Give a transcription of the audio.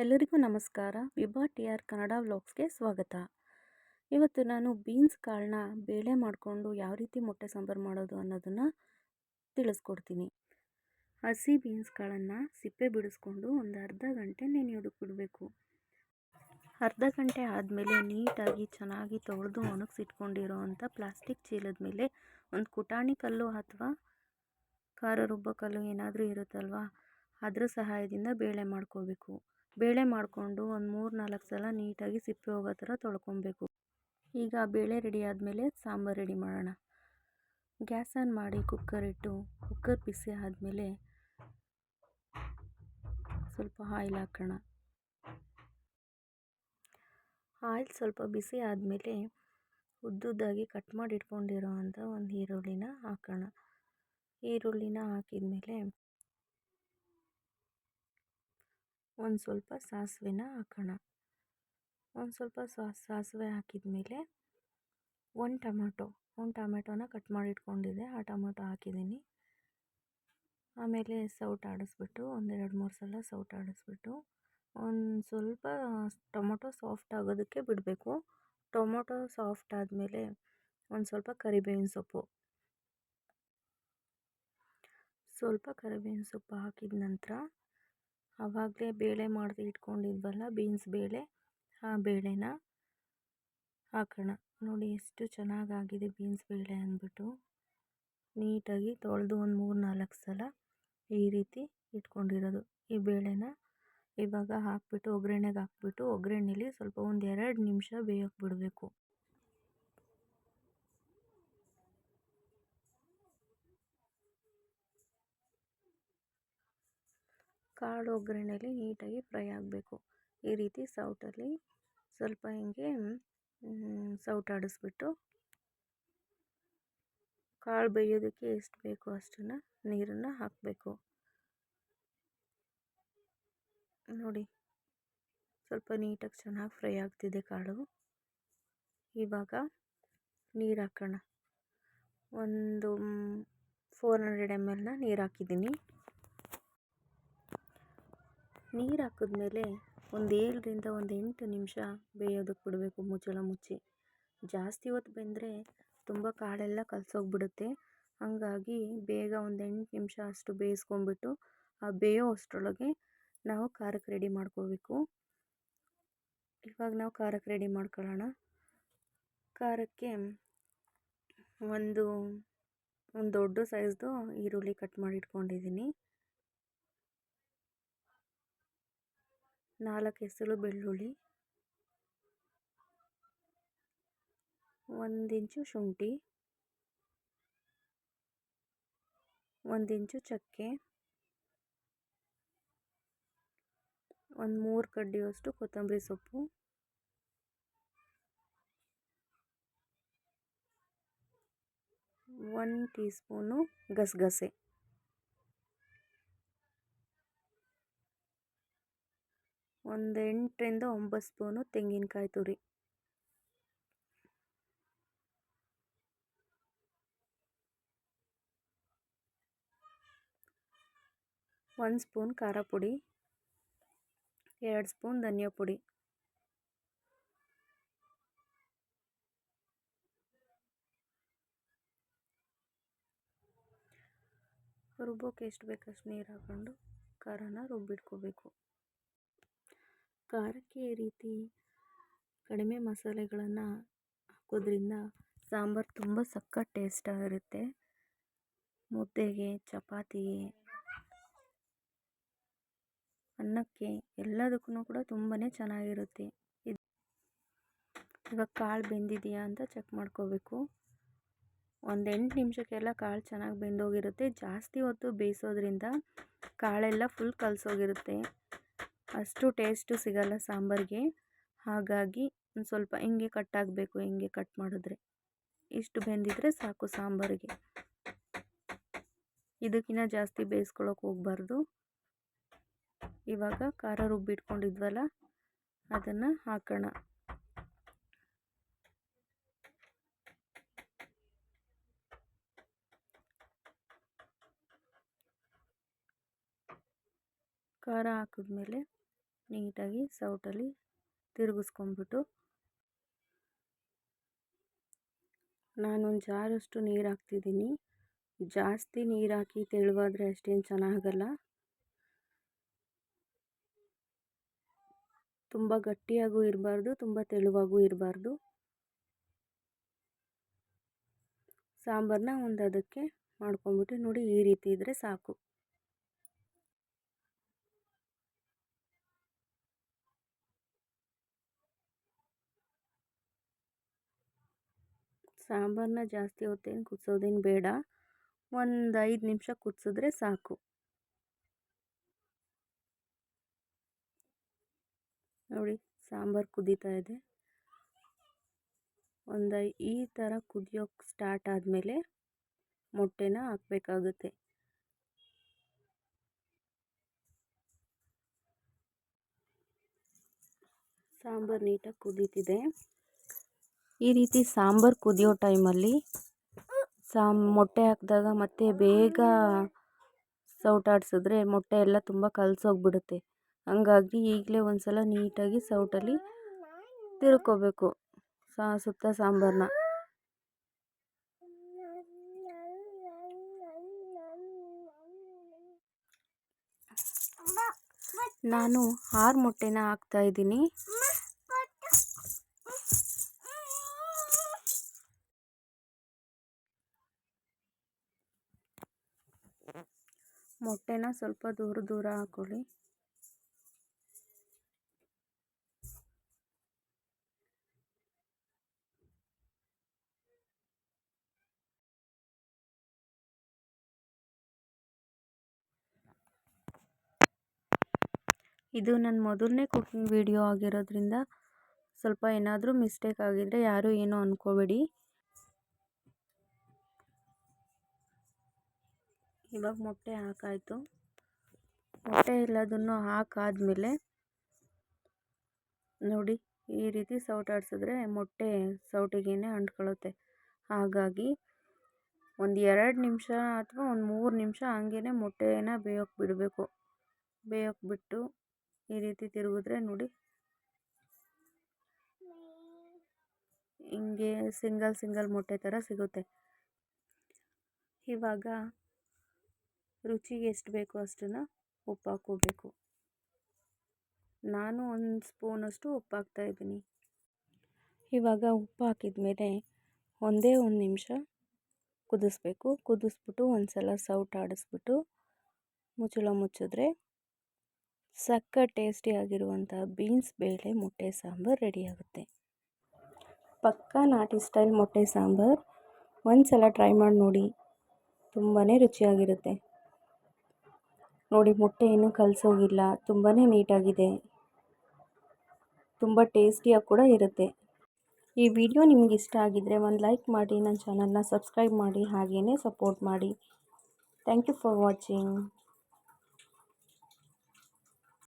ಎಲ್ಲರಿಗೂ ನಮಸ್ಕಾರ. Vibha T R Kannada ವ್ಲಾಗ್ಸ್ಗೆ ಸ್ವಾಗತ. ಇವತ್ತು ನಾನು ಬೀನ್ಸ್ ಕಾಳನ್ನ ಬೇಳೆ ಮಾಡಿಕೊಂಡು ಯಾವ ರೀತಿ ಮೊಟ್ಟೆ ಸಾಂಬಾರು ಮಾಡೋದು ಅನ್ನೋದನ್ನು ತಿಳಿಸ್ಕೊಡ್ತೀನಿ. ಹಸಿ ಬೀನ್ಸ್ ಕಾಳನ್ನು ಸಿಪ್ಪೆ ಬಿಡಿಸ್ಕೊಂಡು ಒಂದು ಅರ್ಧ ಗಂಟೆ ನೆನೆಯೋದಕ್ಕೆ ಬಿಡಬೇಕು. ಅರ್ಧ ಗಂಟೆ ಆದಮೇಲೆ ನೀಟಾಗಿ ಚೆನ್ನಾಗಿ ತೊಳೆದು ಒಣಗಿಸಿಟ್ಕೊಂಡಿರೋ ಅಂಥ ಪ್ಲಾಸ್ಟಿಕ್ ಚೀಲದ ಮೇಲೆ ಒಂದು ಕುಟಾಣಿ ಕಲ್ಲು ಅಥವಾ ಖಾರ ರುಬ್ಬ ಕಲ್ಲು ಏನಾದರೂ ಇರುತ್ತಲ್ವ, ಅದರ ಸಹಾಯದಿಂದ ಬೇಳೆ ಮಾಡ್ಕೋಬೇಕು. ಬೇಳೆ ಮಾಡಿಕೊಂಡು ಒಂದು ಮೂರು ನಾಲ್ಕು ಸಲ ನೀಟಾಗಿ ಸಿಪ್ಪೆ ಹೋಗೋ ಥರ ತೊಳ್ಕೊಬೇಕು. ಈಗ ಬೇಳೆ ರೆಡಿ ಆದಮೇಲೆ ಸಾಂಬಾರು ರೆಡಿ ಮಾಡೋಣ. ಗ್ಯಾಸ್ ಆನ್ ಮಾಡಿ ಕುಕ್ಕರ್ ಇಟ್ಟು ಕುಕ್ಕರ್ ಬಿಸಿ ಆದಮೇಲೆ ಸ್ವಲ್ಪ ಆಯಿಲ್ ಹಾಕೋಣ. ಆಯಿಲ್ ಸ್ವಲ್ಪ ಬಿಸಿ ಆದಮೇಲೆ ಉದ್ದುದ್ದಾಗಿ ಕಟ್ ಮಾಡಿ ಇಟ್ಕೊಂಡಿರೋ ಅಂಥ ಒಂದು ಈರುಳ್ಳಿನ ಹಾಕೋಣ. ಈರುಳ್ಳಿನ ಹಾಕಿದ ಮೇಲೆ ಒಂದು ಸ್ವಲ್ಪ ಸಾಸಿವೆನ ಹಾಕೋಣ. ಒಂದು ಸ್ವಲ್ಪ ಸಾಸಿವೆ ಹಾಕಿದ ಮೇಲೆ ಒಂದು ಟೊಮೆಟೊ, ಒಂದು ಟೊಮೆಟೊನ ಕಟ್ ಮಾಡಿ ಇಟ್ಕೊಂಡಿದ್ದೆ, ಆ ಟೊಮೆಟೊ ಹಾಕಿದ್ದೀನಿ. ಆಮೇಲೆ ಸೌಟ್ ಆಡಿಸ್ಬಿಟ್ಟು ಒಂದೆರಡು ಮೂರು ಸಲ ಸೌಟ್ ಆಡಿಸ್ಬಿಟ್ಟು ಒಂದು ಸ್ವಲ್ಪ ಟೊಮೊಟೊ ಸಾಫ್ಟ್ ಆಗೋದಕ್ಕೆ ಬಿಡಬೇಕು. ಟೊಮೊಟೊ ಸಾಫ್ಟ್ ಆದಮೇಲೆ ಒಂದು ಸ್ವಲ್ಪ ಕರಿಬೇವಿನ ಸೊಪ್ಪು. ಸ್ವಲ್ಪ ಕರಿಬೇವಿನ ಸೊಪ್ಪು ಹಾಕಿದ ನಂತರ ಆವಾಗಲೇ ಬೇಳೆ ಮಾಡಿ ಇಟ್ಕೊಂಡಿದ್ವಲ್ಲ ಬೀನ್ಸ್ ಬೇಳೆ, ಆ ಬೇಳೆನ ಹಾಕೋಣ. ನೋಡಿ ಎಷ್ಟು ಚೆನ್ನಾಗಾಗಿದೆ ಬೀನ್ಸ್ ಬೇಳೆ ಅಂದ್ಬಿಟ್ಟು. ನೀಟಾಗಿ ತೊಳೆದು ಒಂದು ಮೂರು ನಾಲ್ಕು ಸಲ ಈ ರೀತಿ ಇಟ್ಕೊಂಡಿರೋದು. ಈ ಬೇಳೆನ ಇವಾಗ ಹಾಕ್ಬಿಟ್ಟು, ಒಗ್ಗರಣೆಗೆ ಹಾಕ್ಬಿಟ್ಟು, ಒಗ್ಗರಣೆಲಿ ಸ್ವಲ್ಪ ಒಂದು ಎರಡು ನಿಮಿಷ ಬೇಯೋಕ್ಕೆ ಬಿಡಬೇಕು. ಕಾಳು ಒಗ್ಗರಣೆಲಿ ನೀಟಾಗಿ ಫ್ರೈ ಆಗಬೇಕು. ಈ ರೀತಿ ಸೌಟಲ್ಲಿ ಸ್ವಲ್ಪ ಹಿಂಗೆ ಸೌಟಾಡಿಸ್ಬಿಟ್ಟು ಕಾಳು ಬೇಯೋದಕ್ಕೆ ಎಷ್ಟು ಬೇಕೋ ಅಷ್ಟನ್ನು ನೀರನ್ನು ಹಾಕಬೇಕು. ನೋಡಿ, ಸ್ವಲ್ಪ ನೀಟಾಗಿ ಚೆನ್ನಾಗಿ ಫ್ರೈ ಆಗ್ತಿದೆ ಕಾಳು. ಇವಾಗ ನೀರು ಹಾಕೋಣ. ಒಂದು ಫೋರ್ ಹಂಡ್ರೆಡ್ ಎಂ ಎಲ್ನ ನೀರು ಹಾಕಿದ್ದೀನಿ. ನೀರು ಹಾಕಿದ್ಮೇಲೆ ಒಂದು ಏಳರಿಂದ ಒಂದು ಎಂಟು ನಿಮಿಷ ಬೇಯೋದಕ್ಕೆ ಬಿಡಬೇಕು ಮುಚ್ಚಳ ಮುಚ್ಚಿ. ಜಾಸ್ತಿ ಹೊತ್ತು ಬೆಂದರೆ ತುಂಬ ಕಾಳೆಲ್ಲ ಕಲಸೋಗ್ಬಿಡುತ್ತೆ. ಹಾಗಾಗಿ ಬೇಗ ಒಂದು ಎಂಟು ನಿಮಿಷ ಅಷ್ಟು ಬೇಯಿಸ್ಕೊಂಬಿಟ್ಟು ಆ ಬೇಯೋ ಅಷ್ಟರೊಳಗೆ ನಾವು ಖಾರಕ್ಕೆ ರೆಡಿ ಮಾಡ್ಕೋಬೇಕು ಇವಾಗ ನಾವು ಖಾರಕ್ಕೆ ರೆಡಿ ಮಾಡ್ಕೊಳ್ಳೋಣ. ಖಾರಕ್ಕೆ ಒಂದು ಒಂದು ದೊಡ್ಡ ಸೈಜ್ದು ಈರುಳ್ಳಿ ಕಟ್ ಮಾಡಿ ಇಟ್ಕೊಂಡಿದ್ದೀನಿ ನಾಲ್ಕು ಹೆಸರು ಬೆಳ್ಳುಳ್ಳಿ ಒಂದು ಇಂಚು ಶುಂಠಿ ಒಂದು ಇಂಚು ಚಕ್ಕೆ ಒಂದು ಮೂರು ಕಡ್ಡಿಯಷ್ಟು ಕೊತ್ತಂಬರಿ ಸೊಪ್ಪು ಒಂದು ಟೀ ಸ್ಪೂನು ಗಸಗಸೆ ಒಂದು ಎಂಟರಿಂದ ಒಂಬತ್ತು ಸ್ಪೂನು ತೆಂಗಿನಕಾಯಿ ತುರಿ. ಒಂದು ಸ್ಪೂನ್ ಖಾರ ಪುಡಿ, ಎರಡು ಸ್ಪೂನ್ ಧನಿಯಾ ಪುಡಿ. ರುಬ್ಬೋಕ್ಕೆ ಎಷ್ಟು ಬೇಕಷ್ಟು ನೀರು ಹಾಕ್ಕೊಂಡು ಖಾರನ ರುಬ್ಬಿಟ್ಕೋಬೇಕು. ಖಾರಕ್ಕೆ ರೀತಿ ಕಡಿಮೆ ಮಸಾಲೆಗಳನ್ನು ಹಾಕೋದ್ರಿಂದ ಸಾಂಬಾರು ತುಂಬ ಸಖತ್ತು ಟೇಸ್ಟಾಗಿರುತ್ತೆ ಮುದ್ದೆಗೆ, ಚಪಾತಿಗೆ, ಅನ್ನಕ್ಕೆ ಎಲ್ಲದಕ್ಕೂ ಕೂಡ ತುಂಬಾ ಚೆನ್ನಾಗಿರುತ್ತೆ. ಇದು ಇವಾಗ ಕಾಳು ಬೆಂದಿದೆಯಾ ಅಂತ ಚೆಕ್ ಮಾಡ್ಕೋಬೇಕು. ಒಂದು ಎಂಟು ನಿಮಿಷಕ್ಕೆಲ್ಲ ಕಾಳು ಚೆನ್ನಾಗಿ ಬೆಂದೋಗಿರುತ್ತೆ. ಜಾಸ್ತಿ ಹೊತ್ತು ಬೇಯಿಸೋದ್ರಿಂದ ಕಾಳೆಲ್ಲ ಫುಲ್ ಕಲಸೋಗಿರುತ್ತೆ. ಅಷ್ಟು ಟೇಸ್ಟು ಸಿಗಲ್ಲ ಸಾಂಬಾರಿಗೆ. ಹಾಗಾಗಿ ಒಂದು ಸ್ವಲ್ಪ ಹಿಂಗೆ ಕಟ್ ಆಗಬೇಕು, ಹಿಂಗೆ ಕಟ್ ಮಾಡಿದ್ರೆ. ಇಷ್ಟು ಬೆಂದಿದ್ರೆ ಸಾಕು ಸಾಂಬಾರಿಗೆ. ಇದಕ್ಕಿಂತ ಜಾಸ್ತಿ ಬೇಯಿಸ್ಕೊಳಕ್ಕೆ ಹೋಗ್ಬಾರ್ದು. ಇವಾಗ ಖಾರ ರುಬ್ಬಿಟ್ಕೊಂಡಿದ್ವಲ್ಲ ಅದನ್ನು ಹಾಕೋಣ. ಖಾರ ಹಾಕಿದ್ಮೇಲೆ ನೀಟಾಗಿ ಸೌಟಲ್ಲಿ ತಿರುಗಿಸ್ಕೊಂಡ್ಬಿಟ್ಟು ನಾನೊಂದು ಜಾರಷ್ಟು ನೀರು ಹಾಕ್ತಿದ್ದೀನಿ. ಜಾಸ್ತಿ ನೀರು ಹಾಕಿ ತೆಳುವಾದರೆ ಅಷ್ಟೇನು ಚೆನ್ನಾಗಲ್ಲ. ತುಂಬ ಗಟ್ಟಿಯಾಗೂ ಇರಬಾರ್ದು, ತುಂಬ ತೆಳುವಾಗೂ ಇರಬಾರ್ದು. ಸಾಂಬಾರನ್ನ ಒಂದು ಅದಕ್ಕೆ ಮಾಡ್ಕೊಂಬಿಟ್ಟು ನೋಡಿ ಈ ರೀತಿ ಇದ್ದರೆ ಸಾಕು. ಸಾಂಬಾರನ್ನ ಜಾಸ್ತಿ ಹೊತ್ತೇನು ಕುದಿಸೋದೇನು ಬೇಡ. ಒಂದು ಐದು ನಿಮಿಷ ಕುದಿಸಿದ್ರೆ ಸಾಕು. ನೋಡಿ, ಸಾಂಬಾರು ಕುದೀತಾ ಇದೆ. ಒಂದು ಈ ಥರ ಕುದಿಯೋಕ್ಕೆ ಸ್ಟಾರ್ಟ್ ಆದಮೇಲೆ ಮೊಟ್ಟೆನ ಹಾಕಬೇಕಾಗುತ್ತೆ. ಸಾಂಬಾರು ನೀಟಾಗಿ ಕುದೀತಿದೆ. ಈ ರೀತಿ ಸಾಂಬಾರು ಕುದಿಯೋ ಟೈಮಲ್ಲಿ ಸಾ ಮೊಟ್ಟೆ ಹಾಕಿದಾಗ ಮತ್ತೆ ಬೇಗ ಸೌಟಾಡಿಸಿದ್ರೆ ಮೊಟ್ಟೆ ಎಲ್ಲ ತುಂಬ ಕಲಸೋಗ್ಬಿಡುತ್ತೆ. ಹಂಗಾಗಿ ಈಗಲೇ ಒಂದು ಸಲ ನೀಟಾಗಿ ಸೌಟಲ್ಲಿ ತಿರ್ಕೋಬೇಕು ಸುತ್ತ ಸಾಂಬಾರನ್ನ ನಾನು ಆರು ಮೊಟ್ಟೆನ ಹಾಕ್ತಾಯಿದ್ದೀನಿ ಮೊಟ್ಟೆನ ಸ್ವಲ್ಪ ದೂರ ದೂರ ಹಾಕೊಳ್ಳಿ. ಇದು ನನ್ನ ಮೊದಲನೇ ಕುಕಿಂಗ್ ವಿಡಿಯೋ ಆಗಿರೋದ್ರಿಂದ ಸ್ವಲ್ಪ ಏನಾದರೂ ಮಿಸ್ಟೇಕ್ ಆಗಿದ್ದರೆ ಯಾರೂ ಏನೂ ಅಂದ್ಕೋಬೇಡಿ ಇವಾಗ ಮೊಟ್ಟೆ ಹಾಕಾಯಿತು. ಮೊಟ್ಟೆ ಎಲ್ಲದನ್ನು ಹಾಕಾದಮೇಲೆ ನೋಡಿ, ಈ ರೀತಿ ಸೌಟಾಡಿಸಿದ್ರೆ ಮೊಟ್ಟೆ ಸೌಟಿಗೇನೆ ಅಂಟ್ಕೊಳ್ಳುತ್ತೆ. ಹಾಗಾಗಿ ಒಂದು ಎರಡು ನಿಮಿಷ ಅಥವಾ ಒಂದು ಮೂರು ನಿಮಿಷ ಹಂಗೇ ಮೊಟ್ಟೆನ ಬೇಯೋಕೆ ಬಿಡಬೇಕು. ಬೇಯೋಕೆ ಬಿಟ್ಟು ಈ ರೀತಿ ತಿರುಗಿದ್ರೆ ನೋಡಿ. ಹಿಂಗೆ ಸಿಂಗಲ್ ಸಿಂಗಲ್ ಮೊಟ್ಟೆ ಥರ ಸಿಗುತ್ತೆ. ಇವಾಗ ರುಚಿಗೆ ಎಷ್ಟು ಬೇಕೋ ಅಷ್ಟನ್ನು ಉಪ್ಪು ಹಾಕ್ಕೋಬೇಕು ನಾನು ಒಂದು ಸ್ಪೂನಷ್ಟು ಉಪ್ಪು ಹಾಕ್ತಾಯಿದ್ದೀನಿ ಇವಾಗ ಉಪ್ಪು ಹಾಕಿದ ಮೇಲೆ ಒಂದೇ ಒಂದು ನಿಮಿಷ ಕುದಿಸ್ಬೇಕು. ಕುದಿಸ್ಬಿಟ್ಟು ಒಂದು ಸಲ ಸೌಟ್ ಆಡಿಸ್ಬಿಟ್ಟು ಮುಚ್ಚಳ ಮುಚ್ಚಿದ್ರೆ ಸಕ್ಕ ಟೇಸ್ಟಿಯಾಗಿರುವಂಥ ಬೀನ್ಸ್, ಬೇಳೆ, ಮೊಟ್ಟೆ, ಸಾಂಬಾರು ರೆಡಿಯಾಗುತ್ತೆ ಪಕ್ಕಾ ನಾಟಿ ಸ್ಟೈಲ್ ಮೊಟ್ಟೆ, ಸಾಂಬಾರು. ಒಂದು ಸಲ ಟ್ರೈ ಮಾಡಿ ನೋಡಿ. ತುಂಬಾ ರುಚಿಯಾಗಿರುತ್ತೆ. ನೋಡಿ ಮೊಟ್ಟೆ ಏನೂ ಕಲಸೋಗಿಲ್ಲ. ತುಂಬಾ ನೀಟಾಗಿದೆ. ತುಂಬ ಟೇಸ್ಟಿಯಾಗಿ ಕೂಡ ಇರುತ್ತೆ. ಈ ವಿಡಿಯೋ ನಿಮಗೆ ಇಷ್ಟ ಆಗಿದ್ದರೆ ಒಂದು ಲೈಕ್ ಮಾಡಿ ನನ್ನ ಚಾನಲ್ನ ಸಬ್ಸ್ಕ್ರೈಬ್ ಮಾಡಿ ಹಾಗೆಯೇ ಸಪೋರ್ಟ್ ಮಾಡಿ. Thank you for watching.